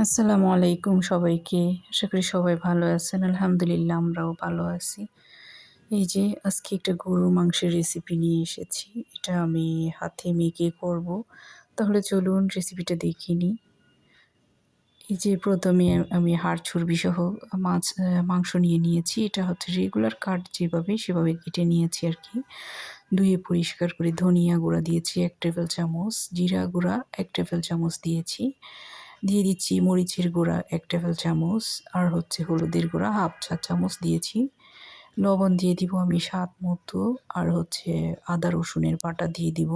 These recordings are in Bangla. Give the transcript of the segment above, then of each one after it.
আসসালামু আলাইকুম সবাইকে। আশা করি সবাই ভালো আছেন। আলহামদুলিল্লাহ আমরাও ভালো আছি। এই যে, আজকে একটা গরুর মাংসের রেসিপি নিয়ে এসেছি। এটা আমি হাতে মেখে করব। তাহলে চলুন রেসিপিটা দেখে নিই। এই যে, প্রথমে আমি হাড় সহ মাছ মাংস নিয়ে নিয়েছি। এটা হচ্ছে রেগুলার কাট যেভাবে, সেভাবে কেটে নিয়েছি আর কি। ধুয়ে পরিষ্কার করে ধনিয়া গুঁড়া দিয়েছি এক টেবিল চামচ, জিরা গুঁড়া এক টেবিল চামচ দিয়েছি। দিয়ে দিচ্ছি মরিচের গুঁড়া এক টেবিল চামচ আর হচ্ছে হলুদের গুঁড়া হাফ চা চামচ দিয়েছি। লবণ দিয়ে দিব আমি স্বাদ মতো আর হচ্ছে আদা রসুনের বাটা দিয়ে দিব।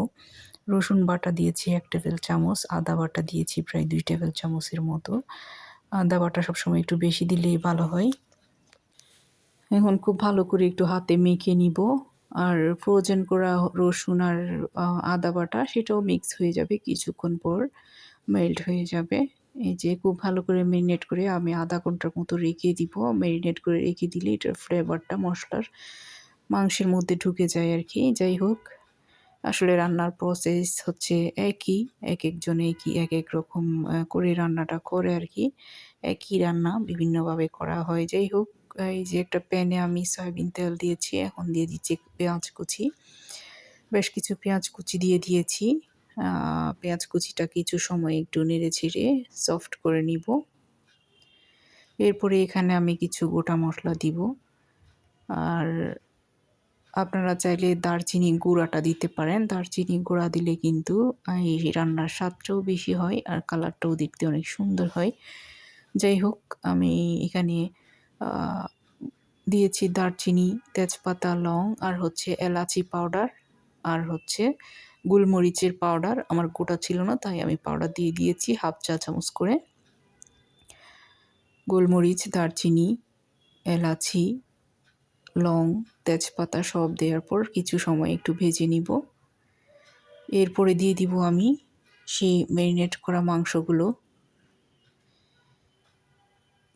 রসুন বাটা দিয়েছি এক টেবিল চামচ, আদা বাটা দিয়েছি প্রায় দুই টেবিল চামচের মতো। আদা বাটা সবসময় একটু বেশি দিলেই ভালো হয়। এখন খুব ভালো করে একটু হাতে মেখে নিব আর ফ্রোজেন করা রসুন আর আদা বাটা সেটাও মিক্স হয়ে যাবে কিছুক্ষণ পর। মেল্ট হয়ে যাবে। এই যে খুব ভালো করে মেরিনেট করে আমি আধা ঘণ্টার মতো রেখে দিব। মেরিনেট করে রেখে দিলে এটার ফ্লেভারটা মশলার মাংসের মধ্যে ঢুকে যায় আর কি যাই হোক, আসলে রান্নার প্রসেস হচ্ছে একই, এক একজন একই, এক এক রকম করে রান্নাটা করে আর কি একই রান্না বিভিন্নভাবে করা হয়। যাই হোক, এই যে একটা প্যানে আমি সয়াবিন তেল দিয়েছি, এখন দিয়ে দিচ্ছি পেঁয়াজ কুচি। বেশ কিছু পেঁয়াজ কুচি দিয়ে দিয়েছি। পেঁয়াজ কুচিটা কিছু সময় একটু নেড়ে ছিঁড়ে সফট করে নিব। এরপরে এখানে আমি কিছু গোটা মশলা দিব। আর আপনারা চাইলে দারচিনি গুঁড়াটা দিতে পারেন। দারচিনি গুঁড়া দিলে কিন্তু এই রান্নার স্বাদটাও বেশি হয় আর কালারটাও দেখতে অনেক সুন্দর হয়। যাই হোক, আমি এখানে দিয়েছি দারচিনি, তেজপাতা, লং আর হচ্ছে এলাচি পাউডার আর হচ্ছে গোলমরিচের পাউডার, আমার গোটা ছিল না, তাই আমি পাউডার দিয়ে দিয়েছি, হাফ চা চামচ করে। গোলমরিচ, দারচিনি, এলাচি, লং, তেজপাতা সব দেওয়ার পর কিছু সময় একটু ভেজে নিব। এরপরে দিয়ে দিব আমি সেই ম্যারিনেট করা মাংসগুলো।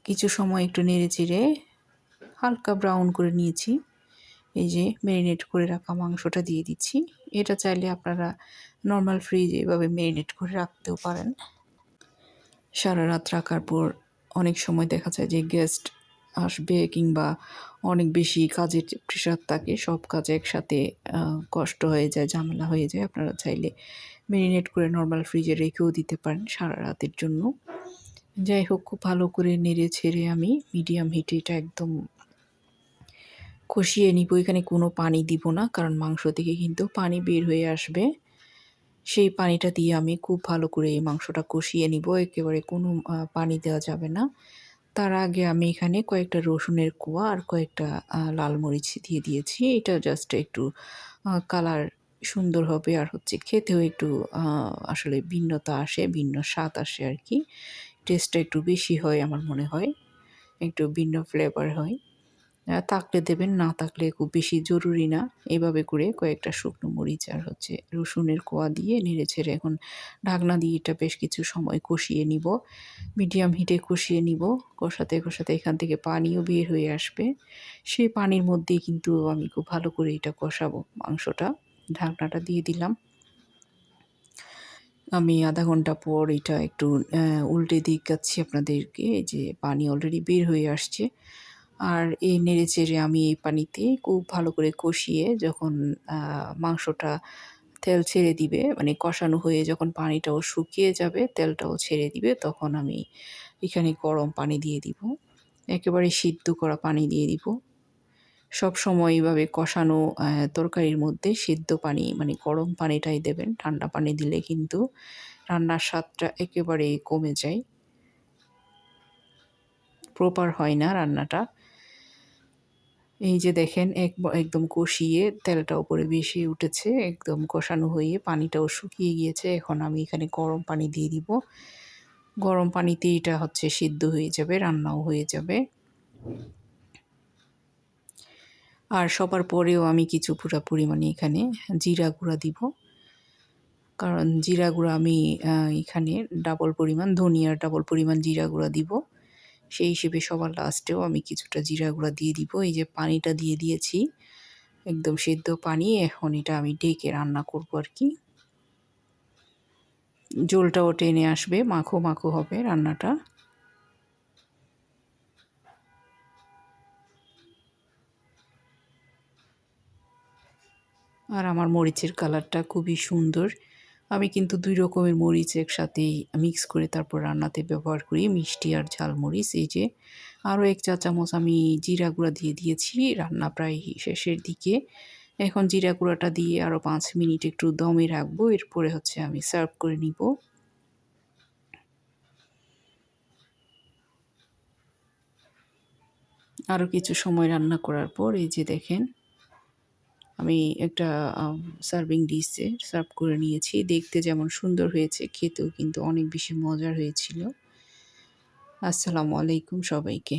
কিছু সময় একটু নেড়ে চেড়ে হালকা ব্রাউন করে নিয়েছি। এই যে ম্যারিনেট করে রাখা মাংসটা দিয়ে দিচ্ছি। এটা চাইলে আপনারা নর্মাল ফ্রিজে এভাবে ম্যারিনেট করে রাখতেও পারেন। সারা রাত রাখার পর অনেক সময় দেখা যায় যে গেস্ট আসবে কিংবা অনেক বেশি কাজের প্রেশার থাকে, সব কাজ একসাথে কষ্ট হয়ে যায়, ঝামেলা হয়ে যায়। আপনারা চাইলে ম্যারিনেট করে নর্মাল ফ্রিজে রেখেও দিতে পারেন সারা রাতের জন্য। যাই হোক, খুব ভালো করে নেড়ে ছেড়ে আমি মিডিয়াম হিটে এটা একদম কষিয়ে নিব, এখানে কোনো পানি দিব না, কারণ মাংস থেকে কিন্তু পানি বের হয়ে আসবে। সেই পানিটা দিয়ে আমি খুব ভালো করে এই মাংসটা কষিয়ে নিব, একেবারে কোনো পানি দেওয়া যাবে না। তার আগে আমি এখানে কয়েকটা রসুনের কোয়া আর কয়েকটা লাল মরিচ দিয়ে দিয়েছি। এটা জাস্ট একটু কালার সুন্দর হবে আর হচ্ছে খেতেও একটু আসলে ভিন্নতা আসে, ভিন্ন স্বাদ আসে আর কি। টেস্টটা একটু বেশি হয় আমার মনে হয়, একটু ভিন্ন ফ্লেভার হয়। থাকলে দেবেন, না থাকলে খুব বেশি জরুরি না। এভাবে করে কয়েকটা শুকনো মরিচ আর হচ্ছে রসুনের কোয়া দিয়ে নেড়ে ছেড়ে এখন ঢাকনা দিয়ে এটা বেশ কিছু সময় কষিয়ে নিব। মিডিয়াম হিটে কষিয়ে নিব। কষাতে কষাতে এখান থেকে পানিও বের হয়ে আসবে। সেই পানির মধ্যেই কিন্তু আমি খুব ভালো করে এটা কষাবো মাংসটা। ঢাকনাটা দিয়ে দিলাম। আমি আধা ঘণ্টা পর এটা একটু উল্টে দিকাচ্ছি আপনাদেরকে। যে পানি অলরেডি বের হয়ে আসছে। আর এই নেড়ে চেড়ে আমি এই পানিতে খুব ভালো করে কষিয়ে যখন মাংসটা তেল ছেড়ে দিবে মানে কষানো হয়ে যখন পানিটাও শুকিয়ে যাবে, তেলটাও ছেড়ে দিবে, তখন আমি এখানে গরম পানি দিয়ে দিব। একেবারে সিদ্ধ করা পানি দিয়ে দিব। সব সময় এইভাবে কষানো তরকারির মধ্যে সিদ্ধ পানি মানে গরম পানিটাই দেবেন। ঠান্ডা পানি দিলে কিন্তু রান্নার স্বাদটা একেবারে কমে যায়। প্রপার হয় না রান্নাটা। এই যে দেখেন, এক একদম কষিয়ে তেলটা উপরে বেশি উঠেছে, একদম কষানো হয়ে পানিটাও শুকিয়ে গিয়েছে। এখন আমি এখানে গরম পানি দিয়ে দিব। গরম পানিতে এটা হচ্ছে সিদ্ধ হয়ে যাবে, রান্নাও হয়ে যাবে। আর সবার পরেও আমি কিছু পুরা পরিমাণে এখানে জিরা গুঁড়া দিব। কারণ জিরা গুঁড়া আমি এখানে ডাবল পরিমাণ, ধনিয়ার ডাবল পরিমাণ জিরা গুঁড়া দিব। সেই হিসেবে সবার লাস্টেও আমি কিছুটা জিরা গুঁড়া দিয়ে দিব। এই যে পানিটা দিয়ে দিয়েছি, একদম সেদ্ধ পানি, এখন এটা আমি ডেকে রান্না করব আর কি। ঝোলটাও টেনে আসবে, মাখো মাখো হবে রান্নাটা। আর আমার মরিচের কালারটা খুবই সুন্দর। আমি কিন্তু দুই রকমের মরিচ একসাথেই মিক্স করে তারপর রান্নাতে ব্যবহার করি। মিষ্টি আর ঝাল মরিচ, এই যে। আরও এক চা চামচ আমি জিরা গুঁড়া দিয়ে দিয়েছি রান্না প্রায় শেষের দিকে। এখন জিরা গুঁড়াটা দিয়ে আরও পাঁচ মিনিট একটু দমে রাখব, এরপরে হচ্ছে আমি সার্ভ করে নিব। আরও কিছু সময় রান্না করার পর, এই যে দেখেন আমি একটা সার্ভিং ডিশে সার্ভ করে নিয়েছি। দেখতে যেমন সুন্দর হয়েছে, খেতেও কিন্তু অনেক বেশি মজার হয়েছিল। আসসালামু আলাইকুম সবাইকে।